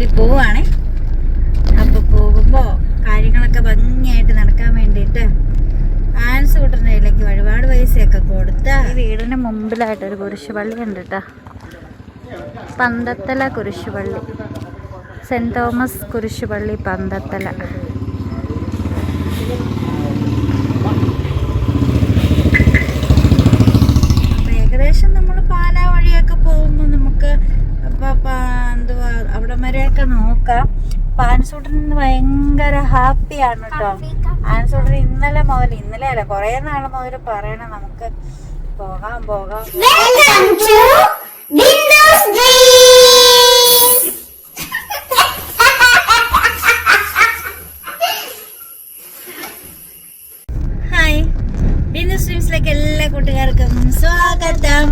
വേണ്ടി പോവാണേ. അപ്പൊ പോകുമ്പോ കാര്യങ്ങളൊക്കെ ഭംഗിയായിട്ട് നടക്കാൻ വേണ്ടിയിട്ട് ആൻസ് കൂട്ടുന്നതിലേക്ക് ഒരുപാട് പൈസയൊക്കെ കൊടുത്ത. ഈ വീടിന് മുമ്പിലായിട്ട് ഒരു കുരിശുപള്ളി ഉണ്ട് കേട്ടോ പന്തത്തല കുരിശുപള്ളി. സെന്റ് തോമസ് കുരിശുപള്ളി പന്തത്തല അപ്പൊ ഏകദേശം നമ്മൾ പാലാ വഴിയൊക്കെ പോകുമ്പോൾ നമുക്ക് അപ്പൊ പ- എന്തുവാ അവിടെ നോക്ക. നോക്കാം പാൻസൂട്ടിൽ നിന്ന് ഭയങ്കര ഹാപ്പിയാണ് കേട്ടോ ആൻസൂട്ടൻ ഇന്നലെ മുതൽ ഇന്നലെ അല്ല കുറേ നാൾ മുതൽ പറയണ നമുക്ക്. പോകാം പോകാം! ഹായ് ബിന്ദു സ്ട്രീംസിലേക്ക് എല്ലാ കൂട്ടുകാർക്കും സ്വാഗതം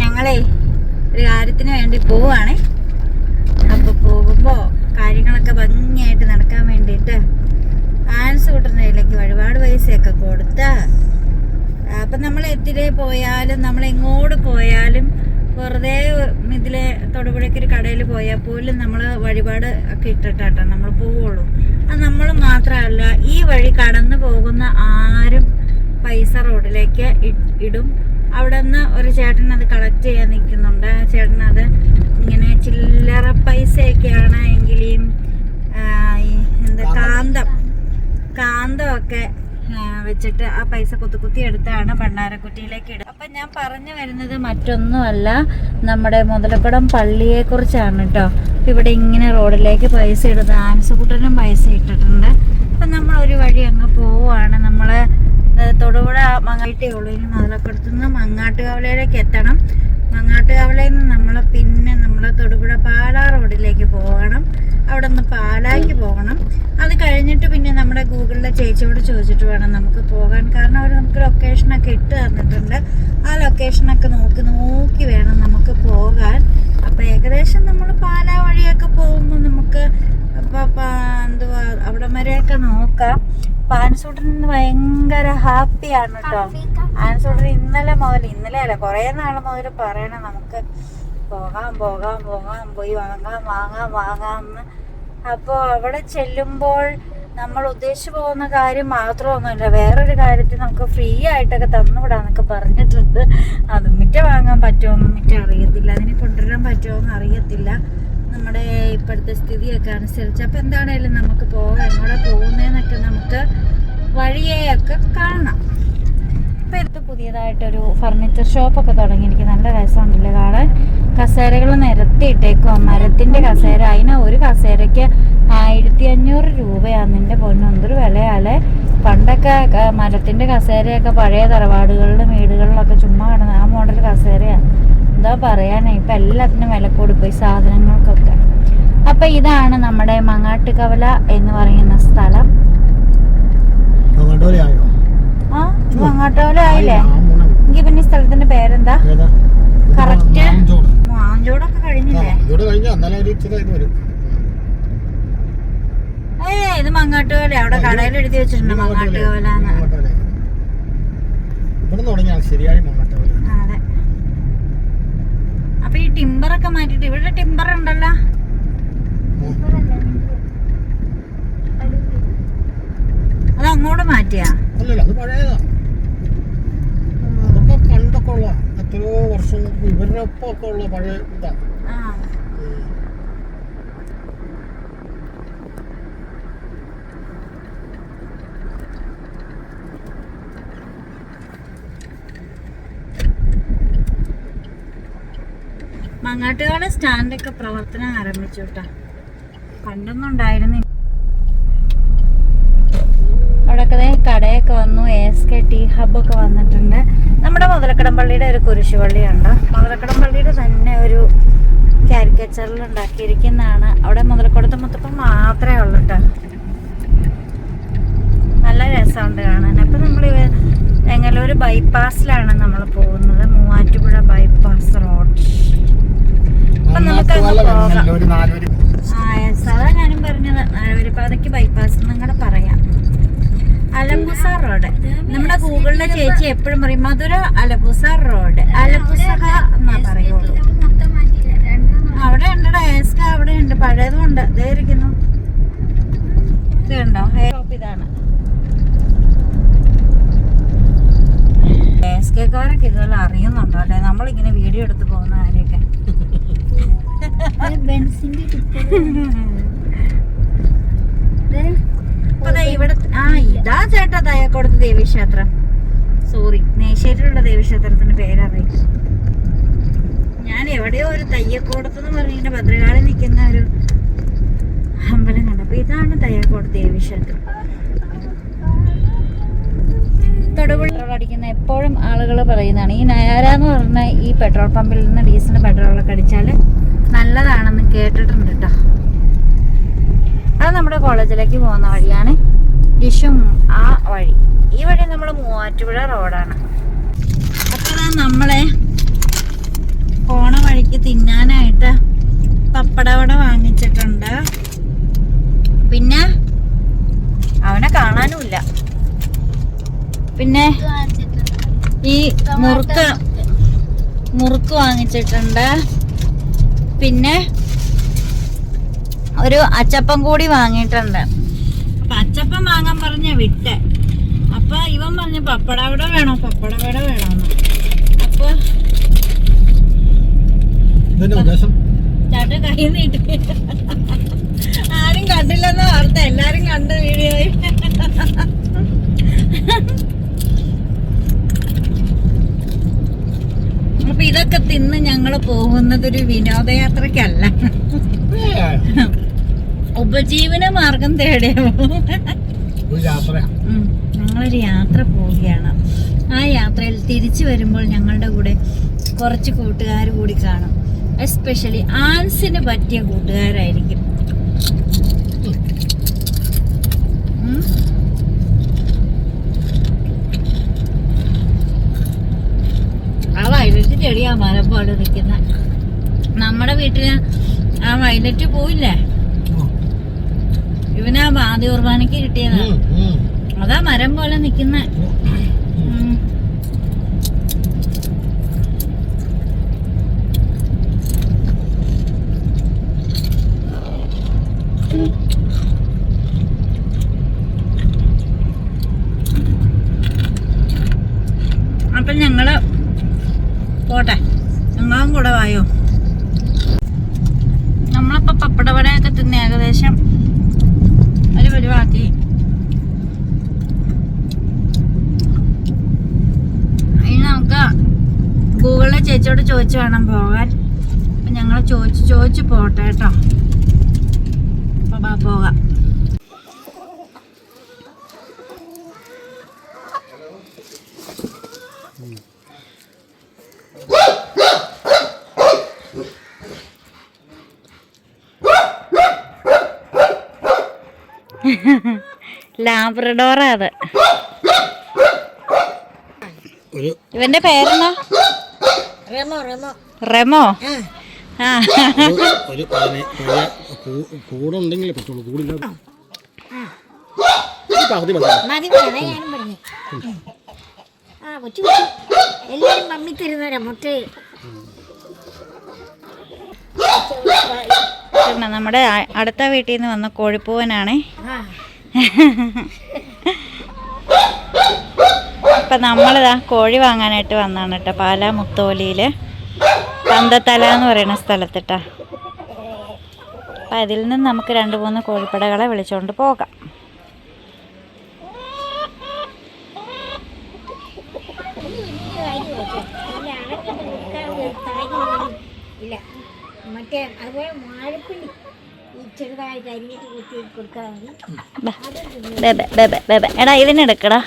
ഞങ്ങളെ ഒരു കാര്യത്തിന് വേണ്ടി പോവാണേ. അപ്പൊ പോകുമ്പോ കാര്യങ്ങളൊക്കെ ഭംഗിയായിട്ട് നടക്കാൻ വേണ്ടിയിട്ട് ആൻസ് കൂട്ടുന്ന കയ്യിലേക്ക് ഒരുപാട് പൈസയൊക്കെ കൊടുത്ത അപ്പൊ നമ്മൾ എത്തിരെ പോയാലും നമ്മൾ എങ്ങോട്ട് പോയാലും വെറുതെ ഇതിലെ തൊടുപുഴയ്ക്ക് ഒരു കടയിൽ പോയാൽ പോലും നമ്മൾ വഴിപാട് ഒക്കെ ഇട്ടിട്ടാട്ടോ നമ്മൾ പോവുള്ളൂ. അത് നമ്മൾ മാത്രമല്ല ഈ വഴി കടന്നു പോകുന്ന ആരും പൈസ റോഡിലേക്ക് ഇടും. അവിടെ നിന്ന് ഒരു ചേട്ടൻ അത് കളക്ട് ചെയ്യാൻ നിൽക്കുന്നുണ്ട്. ആ ചേട്ടൻ അത് ഇങ്ങനെ ചില്ലറ പൈസയൊക്കെയാണ് എങ്കിലും എന്താ കാന്തം. കാന്തമൊക്കെ വെച്ചിട്ട് ആ പൈസ കുത്തി കുത്തി എടുത്താണ് ഭണ്ഡാരക്കുറ്റിയിലേക്ക് ഇടുക. അപ്പം ഞാൻ പറഞ്ഞു വരുന്നത് മറ്റൊന്നുമല്ല. നമ്മുടെ മുതലക്കുടം പള്ളിയെ കുറിച്ചാണ് കേട്ടോ ഇവിടെ ഇങ്ങനെ റോഡിലേക്ക് പൈസ ഇടുന്നത്. ആൻസുകുട്ടനും പൈസ ഇട്ടിട്ടുണ്ട്. അപ്പം നമ്മൾ ഒരു വഴി അങ്ങ് പോവുകയാണ്. നമ്മൾ ഏ, തൊടുപുഴ മങ്ങാട്ടേ ഉള്ളൂ. ഇനി മുതലക്കുടത്തു നിന്ന് മങ്ങാട്ടുകവലയിലേക്ക് എത്തണം. മങ്ങാട്ടുകവലയിൽ നിന്ന് നമ്മൾ പിന്നെ നമ്മൾ തൊടുപുഴ പാലാ റോഡിലേക്ക് പോകണം. അവിടെ നിന്ന് പാലായ്ക്ക് പോകണം. അത് കഴിഞ്ഞിട്ട് പിന്നെ നമ്മുടെ ഗൂഗിളിലെ ചേച്ചിയോട് ചോദിച്ചിട്ട് വേണം നമുക്ക് പോകാൻ. കാരണം അവർ നമുക്ക് ലൊക്കേഷനൊക്കെ ഇട്ട് തന്നിട്ടുണ്ട്. ആ ലൊക്കേഷനൊക്കെ നോക്കി നോക്കി വേണം നമുക്ക് പോകാൻ. അപ്പോൾ ഏകദേശം നമ്മൾ പാലാ വഴിയൊക്കെ പോകുമ്പോൾ നമുക്ക് അവിടെ വരെയൊക്കെ നോക്കാം. പാൻസൂട്ടിൽ ഇന്ന് ഭയങ്കര ഹാപ്പിയാണ് കേട്ടോ ആൻസൂട്ടൻ ഇന്നലെ മുതൽ ഇന്നലെ അല്ല കുറേ നാൾ മുതൽ പറയണ നമുക്ക് പോകാം പോകാം പോകാം പോയി വാങ്ങാം വാങ്ങാം വാങ്ങാം എന്ന് അപ്പോൾ അവിടെ ചെല്ലുമ്പോൾ നമ്മൾ ഉദ്ദേശിച്ചു പോകുന്ന കാര്യം മാത്രമൊന്നുമില്ല വേറൊരു കാര്യത്തിൽ നമുക്ക് ഫ്രീ ആയിട്ടൊക്കെ തന്നുവിടാന്നൊക്കെ പറഞ്ഞിട്ടുണ്ട്. അത് മിറ്റ വാങ്ങാൻ പറ്റുമോ മിറ്റ അറിയത്തില്ല. അതിനെ കൊണ്ടുവരാൻ പറ്റുമോ എന്ന് അറിയത്തില്ല. നമ്മുടെ ഇപ്പോഴത്തെ സ്ഥിതിയൊക്കെ അനുസരിച്ച്. അപ്പം എന്താണേലും നമുക്ക് പോകാം എങ്ങോട്ട് പോകുന്നതെന്നൊക്കെ നമുക്ക് വഴിയെയൊക്കെ കാണാം ഇപ്പം ഇത് പുതിയതായിട്ടൊരു ഫർണിച്ചർ ഷോപ്പൊക്കെ തുടങ്ങിയിരിക്കും നല്ല രസമുണ്ടല്ലോ കാണാൻ. കസേരകൾ നിരത്തിയിട്ടേക്കോ മരത്തിന്റെ കസേര. അതിന് ഒരു കസേരയ്ക്ക് ആയിരത്തി അഞ്ഞൂറ് രൂപയാണ് നിന്റെ പൊന്നൊന്നൊരു വിലയാലെ പണ്ടൊക്കെ മരത്തിന്റെ കസേരയൊക്കെ പഴയ തറവാടുകളിലും വീടുകളിലൊക്കെ ചുമ്മാ കിടന്ന ആ മോഡൽ കസേരയാണ് എന്താ പറയാനായി ഇപ്പം എല്ലാത്തിനും വില കൂടിപ്പോയി സാധനങ്ങൾക്കൊക്കെ. അപ്പം ഇതാണ് നമ്മുടെ മങ്ങാട്ടുകവല എന്ന് പറയുന്ന സ്ഥലം. ആ മങ്ങാട്ടുകവല ആയില്ലേ എങ്കിൽ പിന്നെ സ്ഥലത്തിന്റെ പേരെന്താ? കറക്റ്റ് മാഞ്ചോടൊക്കെ കഴിഞ്ഞില്ലേ? ഏ ഇത് മങ്ങാട്ടുകോല അവിടെ കടയിൽ എഴുതി വെച്ചിട്ടുണ്ട് തുടങ്ങിയാണ് ശരിയായി മങ്ങാട്ടോലെ ആ, അതെ അപ്പൊ ഈ ടിമ്പറൊക്കെ മാറ്റിട്ട് ഇവിടെ ടിമ്പർ ഉണ്ടല്ലോ. അത് അങ്ങോട്ട് മാറ്റിയാ? പണ്ടൊക്കെ ഉള്ള എത്രയോ വർഷം ഇവരുടെ ഒപ്പം ഒക്കെ ഉള്ള പഴയ ഇതാ. മങ്ങാട്ടുകാല സ്റ്റാൻഡൊക്കെ പ്രവർത്തനം ആരംഭിച്ചു കേട്ടോ. പണ്ടൊന്നും ഉണ്ടായിരുന്നില്ല. അവിടെയൊക്കെ കടയൊക്കെ വന്നു എസ് കെ ടി ഹബൊക്കെ വന്നിട്ടുണ്ട്. നമ്മുടെ മുതലക്കടം പള്ളിയുടെ ഒരു കുരിശുപള്ളിയുണ്ട് മുതലക്കടം പള്ളിയുടെ തന്നെ ഒരു കാരിക്കച്ചറിൽ ഉണ്ടാക്കിയിരിക്കുന്നതാണ്. അവിടെ മുതലക്കുടത്ത് മുത്തപ്പം മാത്രമേ ഉള്ളൂ കേട്ടോ. നല്ല രസമുണ്ട് കാണാൻ. അപ്പം നമ്മൾ എങ്ങനെ ഒരു ബൈപ്പാസിലാണ് നമ്മൾ പോകുന്നത്. മൂവാറ്റുപുഴ ബൈപ്പാസ് റോഡ് അപ്പൊ നമുക്ക് അതാ ഞാനും പറഞ്ഞത്. നാലുവരിപ്പാതയ്ക്ക് ബൈപ്പാസ് നിങ്ങളുടെ പറയാം. അലപ്പുസ റോഡ്. നമ്മുടെ ഗൂഗിളിലെ ചേച്ചി എപ്പോഴും പറയും മധുര അലപ്പുസ റോഡ്. അലപ്പുസ എന്നാ പറയുള്ളൂ. അവിടെ ഉണ്ടടാ ഏസ്ക അവിടെ ഉണ്ട്. പഴയതും ഉണ്ട്. ദേ ഇരിക്കുന്നു. ഇത് കണ്ടോ? ഹെയർ ഷോപ്പ് ഇതാണ്. ഏസ്കക്കാരൊക്കെ ഇതുപോലെ അറിയുന്നുണ്ടോ? അല്ലെ? നമ്മളിങ്ങനെ വീഡിയോ എടുത്ത് പോകുന്ന ദാ ഇവിടെ ആ ഇതാ ചേട്ടാ തയ്യാക്കോടത്ത് ദേവീക്ഷേത്രം. സോറി നേശ്ശേരിയിലുള്ള ദേവീക്ഷേത്രത്തിന്റെ പേരറിയും ഞാൻ എവിടെയോ ഒരു തയ്യക്കോടത്ത് എന്ന് പറഞ്ഞിങ്ങനെ ഭദ്രകാളി നിൽക്കുന്ന ഒരു അമ്പലം കണ്ടപ്പോ ഇതാണ് തയ്യക്കോട് ദേവീക്ഷേത്രം. അടിക്കുന്ന എപ്പോഴും ആളുകൾ പറയുന്നതാണ് ഈ നയാര എന്ന് പറഞ്ഞ ഈ പെട്രോൾ പമ്പിൽ നിന്ന് ഡീസൽ പെട്രോളൊക്കെ അടിച്ചാൽ നല്ലതാണെന്ന് കേട്ടിട്ടുണ്ട് കേട്ടോ അത് നമ്മുടെ കോളേജിലേക്ക് പോകുന്ന വഴിയാണ് ഡിഷും ആ വഴി. ഈ വഴി നമ്മൾ മൂവാറ്റുപുഴ റോഡാണ്. അപ്പോൾ നമ്മളെ പോണ വഴിക്ക് തിന്നാനായിട്ട് പപ്പടവട വാങ്ങിച്ചിട്ടുണ്ട്. പിന്നെ അവനെ കാണാനുമില്ല. പിന്നെ ഈ മുറുക്ക് മുറുക്ക് വാങ്ങിച്ചിട്ടുണ്ട്. പിന്നെ ഒരു അച്ചപ്പം കൂടി വാങ്ങിയിട്ടുണ്ട്. അപ്പൊ അച്ചപ്പം വാങ്ങാൻ പറഞ്ഞ വിട്ട്. അപ്പൊ ഇവൻ പറഞ്ഞു പപ്പടവട വേണോ? പപ്പടവട വേണോന്ന്. അപ്പൊ ചേട്ടൻ കൈ നീട്ടി. ആരും കണ്ടില്ലെന്ന് വാർത്ത. എല്ലാരും കണ്ട വീഡിയോയിൽ. അപ്പൊ ഇതൊക്കെ തിന്ന് ഞങ്ങൾ പോകുന്നത് ഒരു വിനോദയാത്രക്കല്ല. ഉപജീവന മാർഗം തേടിയോ. ഞങ്ങളൊരു യാത്ര പോവുകയാണ്. ആ യാത്രയിൽ തിരിച്ചു വരുമ്പോൾ ഞങ്ങളുടെ കൂടെ കുറച്ച് കൂട്ടുകാർ കൂടി കാണും. എസ്പെഷ്യലി ആൻസിന് പറ്റിയ കൂട്ടുകാരായിരിക്കും ഉം. ആ വയലറ്റ് ചെടിയാ മലപ്പാട് നിൽക്കുന്ന നമ്മുടെ വീട്ടിൽ ആ വയലറ്റ് പോയില്ലേ ഇവനാ ആദ്യ കുർബാനക്ക് കിട്ടിയതാ. അതാ മരം പോലെ നിക്കുന്ന അപ്പൊ ഞങ്ങൾ പോട്ടെ ഞങ്ങളും കൂടെ വായോ നമ്മളിപ്പോ പപ്പടവടയൊക്കെ തിന്ന് ഏകദേശം ഒരു പരിവാക്കി ഇനി നമുക്ക് ഗൂഗിളിലെ ചേച്ചിയോട് ചോദിച്ചു വേണം പോകാൻ. അപ്പൊ ഞങ്ങൾ ചോദിച്ചു ചോദിച്ചു പോട്ടെ കേട്ടോ. അപ്പൊ ബാ പോകാം. ലാബ്രഡോറാ അത്. ഒരു ഇവന്റെ പേരെന്നാ റെമോ റെമോ. റെമോ? ആ. ഒരു കൂടുണ്ടെങ്കിലേ പറ്റുള്ളൂ കൂടില്ല പകുതി മതി. ആ കൊച്ചു കൊച്ചു. എല്ലാരും മമ്മി തരുന്നവരാ മുട്ട പിന്നെ നമ്മുടെ അടുത്ത വീട്ടിൽ നിന്ന് വന്ന കോഴിപ്പൂവനാണേ. ഇപ്പം നമ്മളിതാ കോഴി വാങ്ങാനായിട്ട് വന്നാണ് കേട്ടോ പാലാ മുത്തോലിയിൽ പന്തത്തല എന്ന് പറയുന്ന സ്ഥലത്തിട്ടാ. അപ്പം അതിൽ നിന്ന് നമുക്ക് രണ്ട് മൂന്ന് കോഴിപ്പടകളെ വിളിച്ചുകൊണ്ട് പോകാം. ഇല്ല മറ്റേ അതുപോലെ വാഴപ്പിണ്ടി ബേബെ ബേബെ ബേബെ എടാ ഇതിനെടുക്കടാ എടുക്കടാ.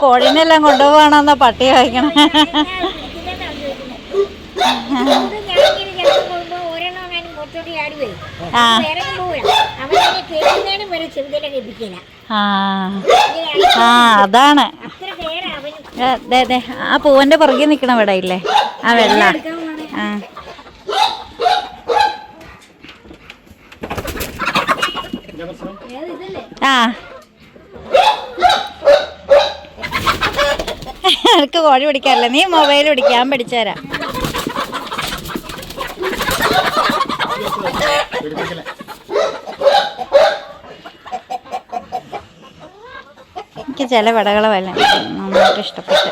കോഴീനെല്ലാം കൊണ്ടുപോകണമെന്നാ പട്ടി വായിക്കണം അതാണ്. അതെ അതെ ആ പൂവന്റെ പുറകെ നിക്കണ ഇവിടെ ഇല്ലേ? ആ വെള്ള. ആ. എനിക്ക് കോഴി പിടിക്കാറില്ല. നീ മൊബൈൽ പിടിക്കാൻ പിടിച്ചുതരാം. എനിക്ക് ചില വിടകളെ വല്ല നന്നായിട്ട് ഇഷ്ടപ്പെട്ടു.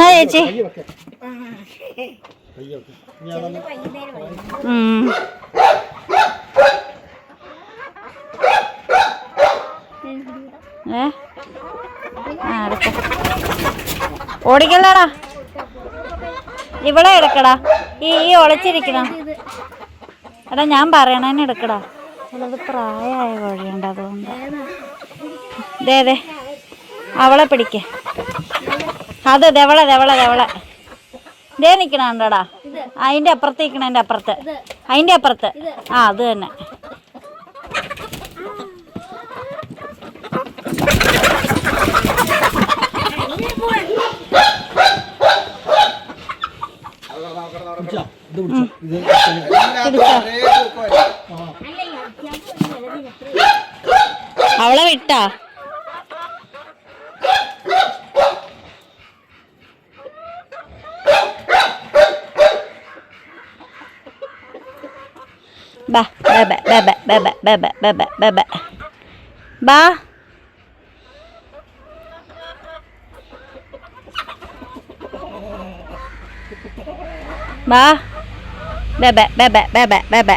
എന്നാ ചേച്ചി? ഏ? ഓടിക്കല്ലടാ? ഇവിടെ എടുക്കടാ. ഈ ഈ ഒളിച്ചിരിക്കണം. എടാ ഞാൻ പറയണേ എടുക്കടാ. ചിലത് പ്രായമായ കോഴിയുണ്ട് അതുകൊണ്ട്. ദേ ദേ. അവളെ പിടിക്ക്. അത് ധവള ധവള ധവള ഇതേ നിൽക്കണുണ്ടോടാ അതിന്റെ അപ്പുറത്ത് അതിന്റെ അപ്പുറത്ത്. അതിന്റെ അപ്പുറത്ത്. ആ അത് തന്നെ. അവളെ വിട്ടാ? ബാ ബബ ബബ ബബ ബബ ബബ ബബ ബാ ബാ ബബ ബബ ബബ ബബ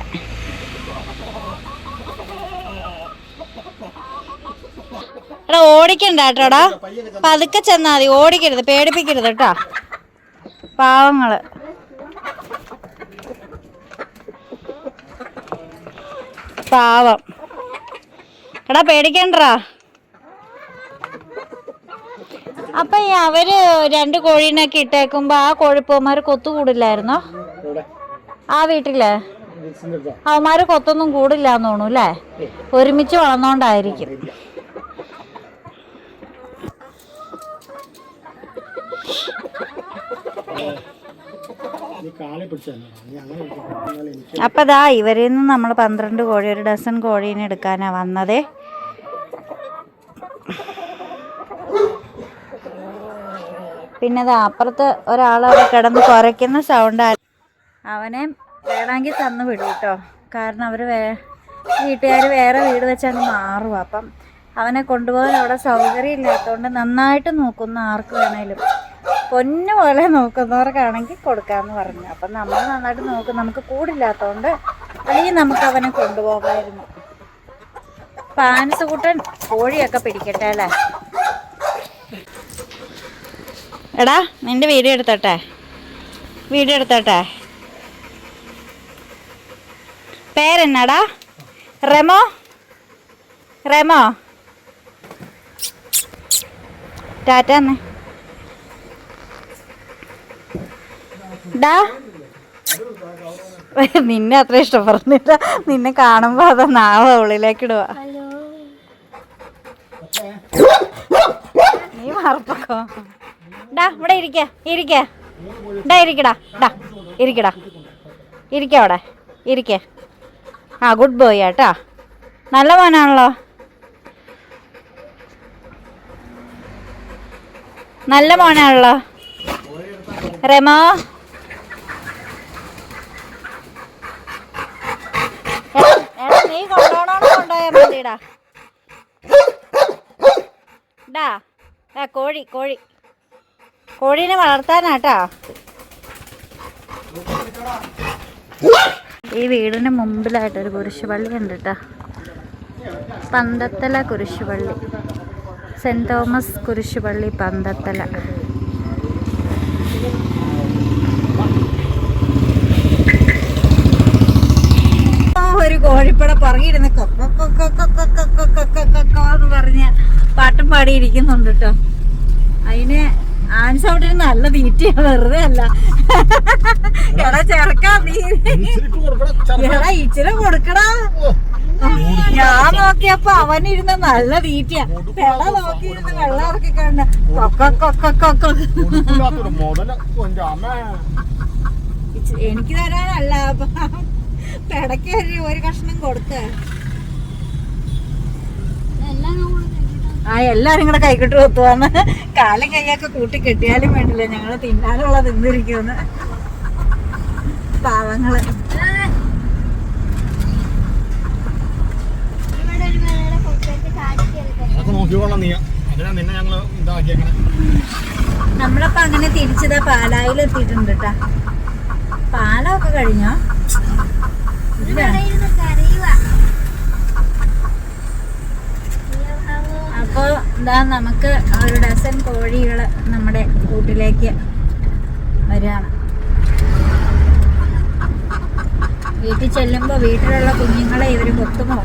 എടാ ഓടിക്കണ്ട കേട്ടോടാ പതുക്കെ ചെന്നാൽ മതി ഓടിക്കരുത് പേടിപ്പിക്കരുത് കേട്ടോ പാവങ്ങൾ പാവം. എടാ പേടിക്കണ്ടാ? അപ്പൊ ഈ അവർ രണ്ട് കോഴീനൊക്കെ ഇട്ടേക്കുമ്പോ ആ കോഴിപ്പൂമാര് കൊത്തു കൂടില്ലായിരുന്നോ? ആ വീട്ടിൽ? അവന്മാര് കൊത്തൊന്നും കൂടില്ല എന്ന് തോന്നുന്നു അല്ലേ? ഒരുമിച്ച് വളർന്നോണ്ടായിരിക്കും. നീ അപ്പൊ ദാ ഇവരിൽ നിന്ന് നമ്മൾ പന്ത്രണ്ട് കോഴി ഒരു ഡസൺ കോഴീനെ എടുക്കാനാ വന്നതേ. പിന്നെ ദാ അപ്പുറത്ത് ഒരാളവിടെ കിടന്ന് കുറയ്ക്കുന്ന സൗണ്ട് അവനെ വേണമെങ്കിൽ തന്നു വിടും കേട്ടോ കാരണം അവർ വേ വീട്ടുകാർ വേറെ വീട് വെച്ചങ്ങ് മാറും അപ്പം അവനെ കൊണ്ടുപോകാൻ അവിടെ സൗകര്യം ഇല്ലാത്തതുകൊണ്ട് നന്നായിട്ട് നോക്കുന്ന ആർക്ക് വേണേലും പൊന്നു പോലെ നോക്കുന്നവർക്കാണെങ്കിൽ കൊടുക്കാമെന്ന് പറഞ്ഞു. അപ്പം നമ്മൾ നന്നായിട്ട് നോക്കും. നമുക്ക് കൂടില്ലാത്തതുകൊണ്ട് അല്ലെങ്കിൽ നമുക്ക് അവനെ കൊണ്ടുപോകാമായിരുന്നു. പാനസുകൂട്ടൻ കോഴിയൊക്കെ പിടിക്കട്ടെ അല്ലേ? എടാ നിന്റെ വീഡിയോ എടുത്തോട്ടെ? വീഡിയോ എടുത്തോട്ടെ? പേരെന്നാടാ? റെമോ? റെമോ? ടാറ്റ ഡാ നിന്നെ അത്ര ഇഷ്ടപ്പെടുന്നില്ല. നിന്നെ കാണുമ്പോ അതാ നാവ ഉള്ളിലേക്ക് ഇടുക നീ മറപ്പക്കോ ഡാ ഇവിടെ ഇരിക്ക ഇരിക്ക. ഡാ ഇരിക്കടാ ഡാ ഇരിക്കടാ ഇരിക്ക അവിടെ ഇരിക്ക. ആ ഗുഡ് ബോയ് ആട്ടാ നല്ല മോനാണല്ലോ. നല്ല മോനാണല്ലോ. രമോ എടാ, എടാ, നീ കൊണ്ടോണോ കൊണ്ടോയാ മതിടാ ഡാ ആ കോഴി കോഴി. കോഴീനെ വളർത്താനാട്ടാ. ഈ വീടിന് മുമ്പിലായിട്ടൊരു കുരിശുപള്ളി ഉണ്ട് പന്തത്തല കുരിശുപള്ളി. സെന്റ് തോമസ് കുരിശുപള്ളി പന്തത്തല. കോഴിപ്പട പുറകിരുന്ന് എന്ന് പറഞ്ഞ പാട്ടും പാടിയിരിക്കുന്നുണ്ട് കേട്ടോ അതിന് ആൻസൗണ്ടിന് നല്ല തീറ്റയാ വെറുതെ അല്ല എടാ ചെറുക്കാ നീ. എടാ ഇച്ചിരി കൊടുക്കടാ ഞാൻ നോക്കിയപ്പോ അവനിരുന്ന് നല്ല തീറ്റയാ പെട നോക്കിയിരുന്ന് വെള്ളം ഇറക്കി കണ്ട. എനിക്ക് തരാനല്ല പെടയ്ക്ക് ഒരു കഷ്ണം കൊടുക്ക. ആ എല്ലാരും കൂടെ കൈക്കിട്ട് കൊത്തുവാന്ന്. കാലും കൈയൊക്കെ കൂട്ടി കെട്ടിയാലും വേണ്ടില്ല. ഞങ്ങൾ തിന്നാനുള്ള തിന്നിരിക്കുന്ന് പാവങ്ങൾ. നമ്മളപ്പോ അങ്ങനെ തിരിച്ചതാ പാലായിൽ എത്തിയിട്ടുണ്ട് കേട്ടാ പാലമൊക്കെ കഴിഞ്ഞോ? അപ്പൊ ഇതാ നമുക്ക് ഒരു ഡസൻ കോഴികൾ നമ്മുടെ കൂട്ടിലേക്ക് വരികയാണ്. വീട്ടിൽ ചെല്ലുമ്പോ വീട്ടിലുള്ള കുഞ്ഞുങ്ങളെ ഇവർ കൊത്തുമോ?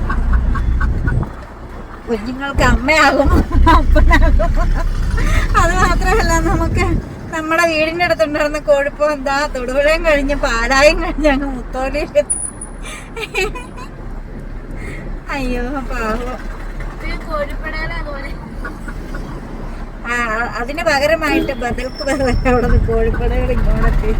കുഞ്ഞുങ്ങൾക്ക് അമ്മയാകും അപ്പനാകും അത് മാത്രമല്ല നമുക്ക് നമ്മുടെ വീടിന്റെ അടുത്തുണ്ടായിരുന്ന കോഴിപ്പോ എന്താ? തൊടുപുഴയും കഴിഞ്ഞ് പാലായും കഴിഞ്ഞ് അങ്ങ് മുത്തോലി അയ്യോ പാവം. ആ, അതിന് പകരമായിട്ട് ബദൽക്ക് പകരം അവിടെ കോഴിപ്പടകൾ ഇങ്ങോട്ടെത്തി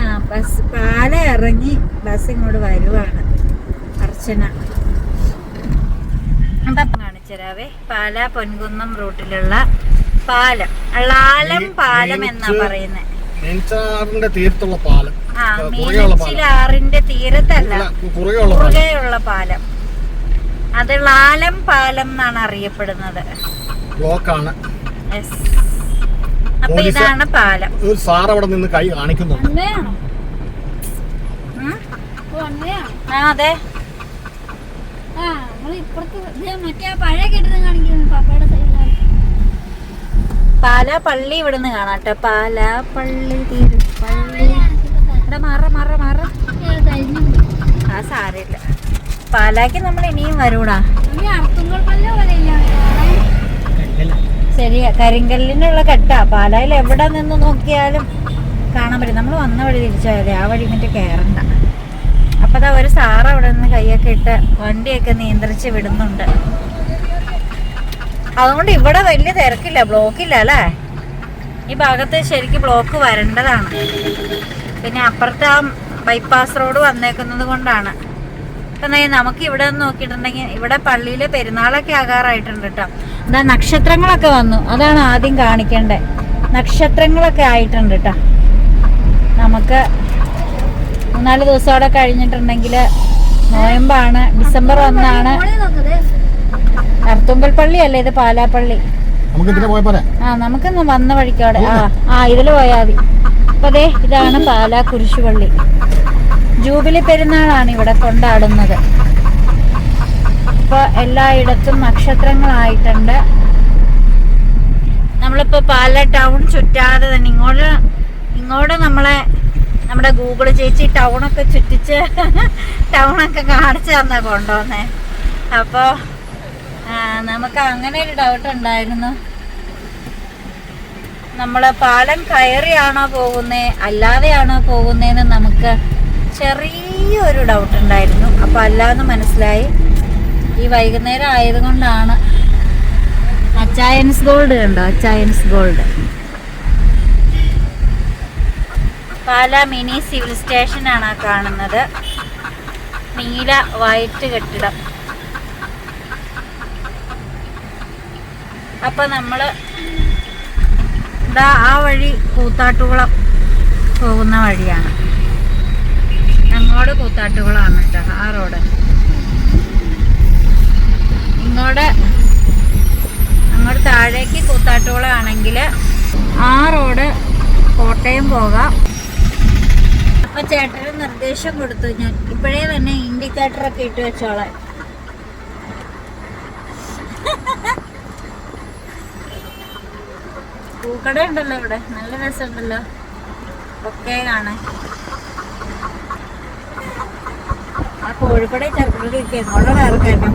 ആ ബസ് പാല ഇറങ്ങി ബസ് ഇങ്ങോട്ട് വരുവാണ്. അർച്ചന. അപ്പം കാണിച്ചുതരാവേ പാല പൊൻകുന്നം റൂട്ടിലുള്ള പാലം. ലാലം പാലം എന്നാ പറയുന്നത് നെഞ്ചാറിന്റെ തീരത്തുള്ള പാലം. ആ മീനച്ചിലാറിന്റെ തീരത്തല്ല. കുറുകെയുള്ള പാലം. അത് ലാലം പാലം എന്നാണ് അറിയപ്പെടുന്നത്. ബ്ലോക്കാണ്. അപ്പൊ ഇതാണ് പാലം. സാർ അവിടെ നിന്ന് കൈ കാണിക്കുന്നുണ്ട്. ആ അതെ. ആ നമ്മൾ ഇപ്പുറത്ത് ഇത് മറ്റേ ആ പഴയ കെട്ടിടം കാണിക്കുന്നു പപ്പയുടെ സൈഡിലാണ് പാല പള്ളി ഇവിടുന്ന് കാണാട്ടെ. പാലാ പള്ളി പള്ളി ഇവിടെ മാറ മാറ മാറ. ആ സാരമില്ല. പാലാക്ക് നമ്മൾ ഇനിയും വരൂടാ. ശരിയാ കരിങ്കല്ലിനുള്ള കെട്ടാ. പാലായിൽ എവിടെ നിന്ന് നോക്കിയാലും കാണാൻ പറ്റും. നമ്മൾ വന്ന വഴി തിരിച്ചാൽ ആ വഴി മറ്റേ കയറണ്ട അപ്പൊ അതാ ഒരു സാറ് അവിടെ നിന്ന് കൈയൊക്കെ ഇട്ട് വണ്ടിയൊക്കെ നിയന്ത്രിച്ച് വിടുന്നുണ്ട്. അതുകൊണ്ട് ഇവിടെ വലിയ തിരക്കില്ല ബ്ലോക്കില്ല അല്ലേ? ഈ ഭാഗത്ത് ശരിക്കും ബ്ലോക്ക് വരേണ്ടതാണ്. പിന്നെ അപ്പുറത്തെ ആ ബൈപ്പാസ് റോഡ് വന്നേക്കുന്നത് കൊണ്ടാണ്. ഇപ്പം നമുക്ക് ഇവിടെ നിന്ന് നോക്കിയിട്ടുണ്ടെങ്കിൽ ഇവിടെ പള്ളിയിലെ പെരുന്നാളൊക്കെ ആകാറായിട്ടുണ്ട് കേട്ടോ. എന്താ നക്ഷത്രങ്ങളൊക്കെ വന്നു. അതാണ് ആദ്യം കാണിക്കേണ്ടത്. നക്ഷത്രങ്ങളൊക്കെ ആയിട്ടുണ്ട് കേട്ടോ. നമുക്ക് മൂന്നാൽ ദിവസം അവിടെ കഴിഞ്ഞിട്ടുണ്ടെങ്കിൽ നോയമ്പാണ്. ഡിസംബർ ഒന്നാണ്. അർത്തുമ്പൽ പള്ളി അല്ലേ ഇത് പാലാപ്പള്ളി ആ നമുക്ക് വന്ന വഴിക്കവിടെ ആ ആ ഇതിൽ പോയാൽ മതി. അപ്പൊ അതെ ഇതാണ് പാലാ കുരിശുപള്ളി. ജൂബിലി പെരുന്നാളാണ് ഇവിടെ കൊണ്ടാടുന്നത്. ഇപ്പൊ എല്ലായിടത്തും നക്ഷത്രങ്ങളായിട്ടുണ്ട്. നമ്മളിപ്പോ പാല ടൗൺ ചുറ്റാതെ തന്നെ ഇങ്ങോട്ട് ഇങ്ങോട്ട് നമ്മളെ നമ്മുടെ ഗൂഗിൾ ചേച്ചി ടൗണൊക്കെ ചുറ്റിച്ച് ടൗണൊക്കെ കാണിച്ചു തന്നെ കൊണ്ടുവന്നേ. അപ്പോൾ നമുക്ക് അങ്ങനെ ഒരു ഡൗട്ട് ഉണ്ടായിരുന്നു. നമ്മൾ പാലം കയറിയാണോ പോകുന്നേ അല്ലാതെയാണോ പോകുന്നതെന്ന് നമുക്ക് ചെറിയൊരു ഡൗട്ട് ഉണ്ടായിരുന്നു. അപ്പോൾ അല്ലാന്ന് മനസ്സിലായി. ഈ വൈകുന്നേരം ആയതുകൊണ്ടാണ് അച്ചായൻസ് ഗോൾഡ് കണ്ടോ? Achayans gold. Pala mini civil station ആണ് കാണുന്നത്. നീല വൈറ്റ് കെട്ടിടം. അപ്പൊ നമ്മൾ ഇതാ ആ വഴി കൂത്താട്ടുകുളം പോകുന്ന വഴിയാണ്. അങ്ങോട്ട് കൂത്താട്ടുകുളമാണ് കേട്ടോ ആ റോഡ്. ഇങ്ങോട്ട് അങ്ങോട്ട് താഴേക്ക് കൂത്താട്ടുകുളം ആണെങ്കിൽ ആ റോഡ് കോട്ടയം പോകാം. അപ്പൊ ചേട്ടന് നിർദ്ദേശം കൊടുത്തു. ഞാൻ ഇപ്പോഴേ തന്നെ ഇൻഡിക്കേറ്റർ ഒക്കെ ഇട്ട് വെച്ചോളാം. പൂക്കട ഉണ്ടല്ലോ ഇവിടെ. നല്ല രസമുണ്ടല്ലോ. ഒക്കെ കാണാൻ. ആ കോഴിപ്പട ചെറുപ്പത്തിലേക്ക് എങ്ങോട്ടാ വേറെ എന്നെ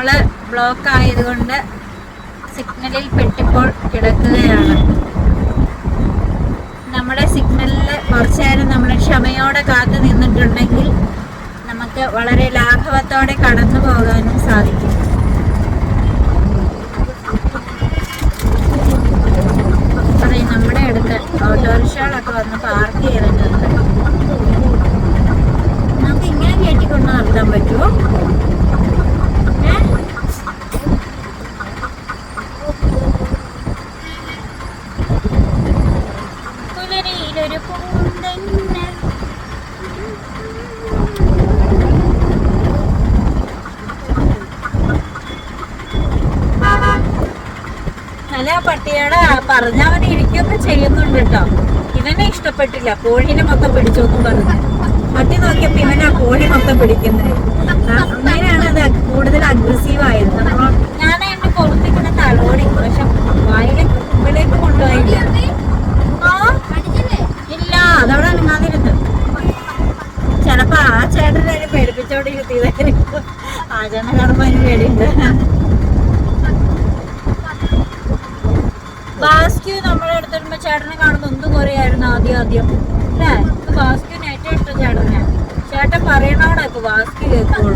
നമ്മൾ ബ്ലോക്ക് ആയതുകൊണ്ട് സിഗ്നലിൽ പെട്ടിപ്പോൾ കിടക്കുകയാണ്. നമ്മുടെ സിഗ്നലിൽ കുറച്ചു നേരം നമ്മൾ ക്ഷമയോടെ കാത്തു നിന്നിട്ടുണ്ടെങ്കിൽ നമുക്ക് വളരെ ലാഘവത്തോടെ കടന്നു പോകാനും സാധിക്കും. നമ്മുടെ അടുത്ത് ഓട്ടോറിക്ഷകളൊക്കെ വന്ന് പാർക്ക് ചെയ്തിട്ടുണ്ട്. നമുക്ക് ഇങ്ങനെ കയറ്റിക്കൊണ്ട് നടത്താൻ പറ്റുമോ ഏ? പുലരിയിലൊരു പൂന്തന്നെ അല്ല ആ പട്ടിയുടെ പറഞ്ഞവൻ ഇരിക്കൊക്കെ ചെയ്യുന്നുണ്ട് കേട്ടോ. ഇവനെ ഇഷ്ടപ്പെട്ടില്ല. കോഴിനെ മൊത്തം പിടിച്ചോന്നും പറഞ്ഞു. പട്ടി നോക്കിയപ്പോ ഇവനാ കോഴി മൊത്തം പിടിക്കുന്നത് അങ്ങനെയാണ് അത് കൂടുതൽ അഗ്രസീവ് ആയത്. ഞാൻ എന്റെ പുറത്തേക്കിടെ തലോടി പക്ഷെ വായിലെ മുമ്പിലേക്ക് കൊണ്ടുപോയില്ല. ഇല്ല അതവിടെ അനങ്ങാതിരുന്നു. ചെലപ്പോ ആ ചേട്ടനെ പേടിപ്പിച്ചോണ്ടിരുത്തിയതായിരിക്കും ആചരണ കർമ്മ പേടിയുണ്ട്. ചേട്ടനെ കാണുമ്പോൾ എന്ത് കുറയായിരുന്നു ആദ്യം ആദ്യം? അല്ലേ? ഇപ്പൊ ബാസ്ക്യൂന് ഏറ്റവും ഇഷ്ടം ചേട്ടനെ. ചേട്ടൻ പറയണോടെ ഇപ്പൊ വാസ്കി കേൾക്കുള്ളൂ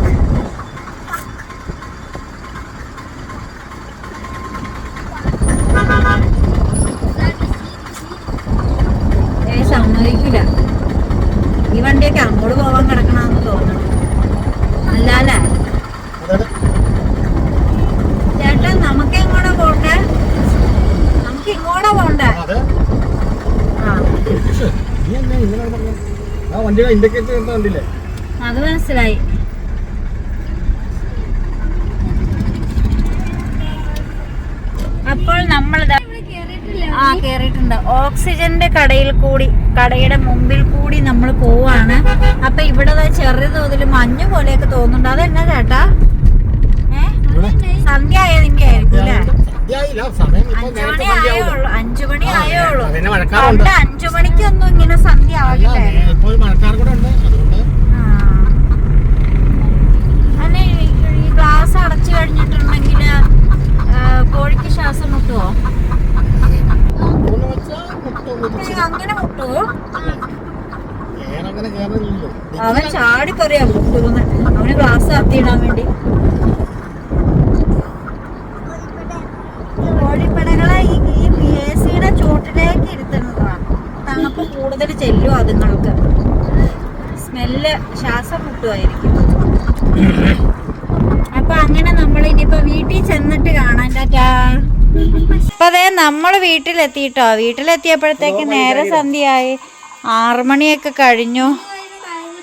ഏ സമ്മതിക്കില്ല ഈ വണ്ടിയൊക്കെ അങ്ങോട്ട് പോവാൻ കിടക്കണമെന്ന് തോന്നുന്നു അല്ല അല്ലേ അതാണ് ചേട്ടാ നമുക്ക് എങ്ങോട്ടാ പോണ്ടേ നമുക്ക് ഇങ്ങോട്ടാ പോണ്ടേ അതെ ആ നീ എന്നാ ഇങ്ങനെ പറഞ്ഞത് ആ വണ്ടിയുടെ ഇൻഡിക്കേറ്റർ എന്താ കണ്ടില്ലേ? അത് മനസ്സിലായി. അപ്പോൾ നമ്മൾ ആ കേറിയിട്ടുണ്ട്. ഓക്സിജന്റെ കടയിൽ കൂടി കടയുടെ മുമ്പിൽ കൂടി നമ്മൾ പോവാണ്. അപ്പൊ ഇവിടെ ചെറിയ തോതിൽ മഞ്ഞ് പോലെയൊക്കെ തോന്നുന്നുണ്ട്. അതെന്നാ ചേട്ടാ? ഏഹ് സന്ധ്യ ആയതിന്റെ ആയിരിക്കും അല്ലേ? സന്ധ്യയായില്ല. സമയം ഇപ്പൊ അഞ്ചു നേരത്തെ മണി സന്ധ്യയാവും ആയോളൂ അഞ്ചു മണി ആയോളൂ അതിന് മഴക്കാറുണ്ട്. അഞ്ചു മണിക്കൊന്നും ഇങ്ങനെ സന്ധ്യ അല്ല ആവില്ലായിരുന്നു ഇപ്പോൾ മഴക്കാർ കൂടെ ഉണ്ട് അതുകൊണ്ട്. ആ. ഈ ഗ്ലാസ് അടച്ചു കഴിഞ്ഞിട്ടുണ്ടെങ്കിൽ കോഴിക്ക് ശ്വാസം മുട്ടുവോ? അങ്ങനെ മുട്ടുവോ? അവൻ ചാടി പറയാ മുട്ടുന്ന് അവന് ഗ്ലാസ് കത്തിയിടാൻ വേണ്ടി. ശ്വാസം മുട്ടുമായിരിക്കും അപ്പൊ അങ്ങനെ നമ്മൾ ഇനിയിപ്പോ വീട്ടിൽ ചെന്നിട്ട് കാണാൻ ടാറ്റാ അപ്പൊ അതെ നമ്മൾ വീട്ടിലെത്തിട്ടോ വീട്ടിലെത്തിയപ്പോഴത്തേക്ക് നേരെ സന്ധ്യയായി. ആറുമണിയൊക്കെ കഴിഞ്ഞു.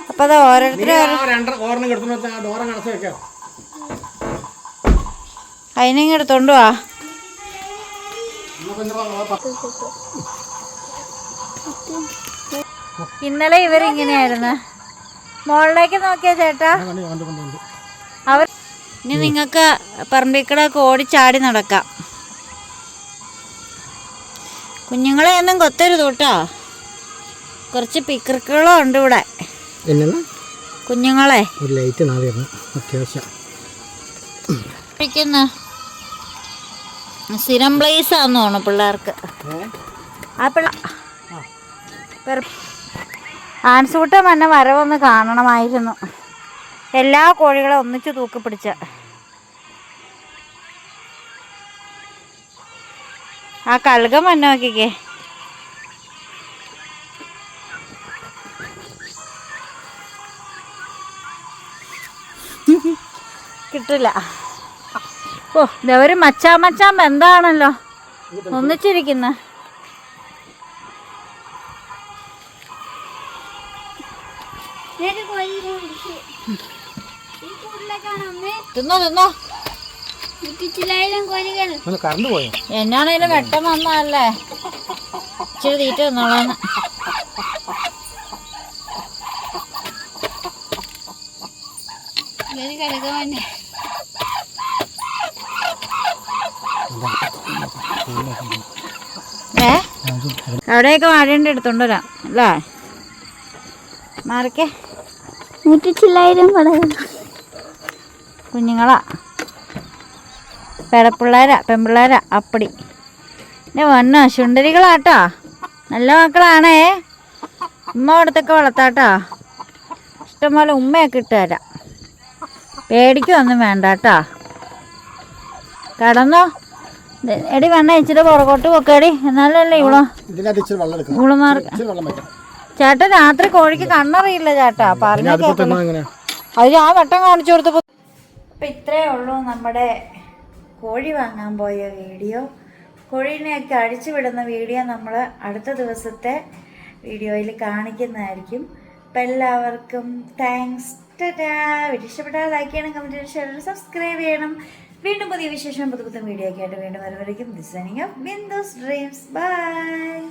അപ്പൊ അത് ഓരോരുത്തരും അതിനെങ്ങ് എടുത്തോണ്ട് വാ. ഇന്നലെ ഇവരിങ്ങനെയായിരുന്നു. മോളിലേക്ക് നോക്കിയാ ചേട്ടാ. അവർ ഇനി നിങ്ങൾക്ക് പറമ്പിക്കടൊക്കെ ചാടി നടക്കാം. കുഞ്ഞുങ്ങളെ ഒന്നും കൊത്തരുത് കേട്ടോ. കുറച്ച് പിക്കറുകളും ഉണ്ട് ഇവിടെ. കുഞ്ഞുങ്ങളെ. ഒരു ലൈറ്റ് അത്യാവശ്യം. സ്ഥിരം പ്ലേസ് ആണെന്ന് തോന്നുന്നു പിള്ളേർക്ക്. ആ പിള്ള ആൻസൂട്ടം എന്നെ വരവൊന്ന് കാണണമായിരുന്നു. എല്ലാ കോഴികളെ ഒന്നിച്ച് തൂക്കി പിടിച്ച. ആ കഴുകം എന്നെ നോക്കിക്കേ. കിട്ടില്ല. ഓ ഇതവര് മച്ചാ മച്ചാമ്പ എന്താണല്ലോ ഒന്നിച്ചിരിക്കുന്ന. തിന്നോ തിന്നോ. കോഴികൾ ഒന്ന് കറണ്ട് പോയോ? എന്നാണേലും വെട്ടം വന്നല്ലേ ഇച്ചിരി തീറ്റ തിന്നോളാന്ന്. ഏ? അവിടെയൊക്കെ വാഴേണ്ട എടുത്തോണ്ട് വരാം അല്ലേ? മാറിക്കേ. നൂറ്റിച്ചില്ലായിരം പടകൾ കുഞ്ഞുങ്ങളാ. പെടപ്പിള്ളേരാ പെൺപിള്ളേരാ അപ്പടി. എന്റെ വന്ന ശുണ്ടരികളാട്ടോ. നല്ല മക്കളാണേ. ഉമ്മ അവിടത്തൊക്കെ വളർത്താട്ടോ. ഇഷ്ടംപോലെ ഉമ്മയൊക്കെ ഇട്ട് തരാം. പേടിക്കൊന്നും വേണ്ട കേട്ടോ കടന്നോ. ദേ, എടി വേണ്ട ഇച്ചിരി പുറകോട്ട് പൊക്കേടി. എന്നാലല്ലേ ഇവളോ ഇവളുമാർക്ക് ഇച്ചിരി വെള്ളം വയ്ക്കാം ചേട്ടാ രാത്രി കോഴിക്ക് കണ്ണറിയില്ല ചേട്ടാ. പറഞ്ഞ അത് ആ വട്ടം കാണിച്ചു കൊടുത്തപ്പോ അപ്പൊ ഇത്രേ ഉള്ളൂ നമ്മുടെ കോഴി വാങ്ങാൻ പോയ വീഡിയോ. കോഴീനെയൊക്കെ അഴിച്ചു വിടുന്ന വീഡിയോ നമ്മൾ അടുത്ത ദിവസത്തെ വീഡിയോയിൽ കാണിക്കുന്നതായിരിക്കും. അപ്പം എല്ലാവർക്കും താങ്ക്സ് വീഡിയോ ഇഷ്ടപ്പെട്ടാൽ ലൈക്ക് ചെയ്യണം കമന്റ് ചെയ്യണം ഷെയർ ചെയ്യണം സബ്സ്ക്രൈബ് ചെയ്യണം. വീണ്ടും പുതിയ വിശേഷം പുതു പുതു വീഡിയോ ഒക്കെ ആയിട്ട് വീണ്ടും വരുവരയ്ക്കും designing of Bindu's dreams bye